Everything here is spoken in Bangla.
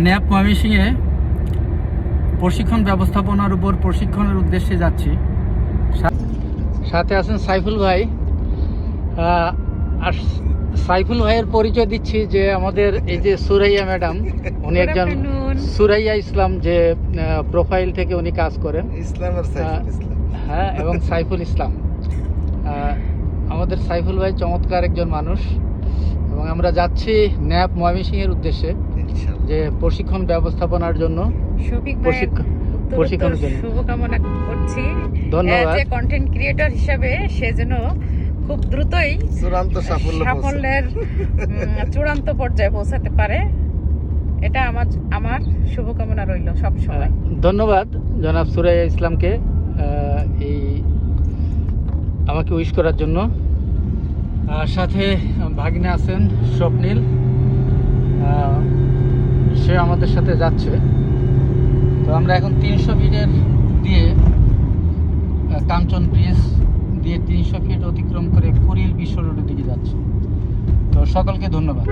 ন্যাপ ময়মনসিংহে প্রশিক্ষণ ব্যবস্থাপনার উপর প্রশিক্ষণের উদ্দেশ্যে যাচ্ছি। সা- সাথে আছেন সাইফুল ভাই। আর সাইফুল ভাইয়ের পরিচয় দিচ্ছি যে আমাদের এই যে সুরাইয়া ম্যাডাম উনি একজন সুরাইয়া ইসলাম যে প্রোফাইল থেকে উনি কাজ করেন। ইসলাম আর সাইফুল হ্যাঁ এবং সাইফুল ইসলাম। আমাদের সাইফুল ভাই চমৎকার একজন মানুষ। এবং আমরা যাচ্ছি ন্যাপ ময়মনসিংহের উদ্দেশ্যে। যে প্রশিক্ষণ ব্যবস্থাপনার জন্য প্রশিক্ষণ শুভকামনা করছি। ধন্যবাদ। যে কন্টেন্ট ক্রিয়েটর হিসাবে সে যেন খুব দ্রুতই চূড়ান্ত সাফল্য সাফল্যের চূড়ান্ত পর্যায়ে পৌঁছাতে পারে। এটা আমার আমার শুভকামনা রইল সব সময় ধন্যবাদ জনাব সুরাইয়া ইসলামকে এই আমাকে উইশ করার জন্য। আর সাথে ভাগিনে আছেন স্বপ্নীল। আহ, সে আমাদের সাথে যাচ্ছে। তো আমরা এখন তিনশো ফিটের দিয়ে কাঞ্চন ব্রিজ দিয়ে তিনশো ফিট অতিক্রম করে কুড়িল বিশ্ব রোডের দিকে যাচ্ছি। তো সকলকে ধন্যবাদ।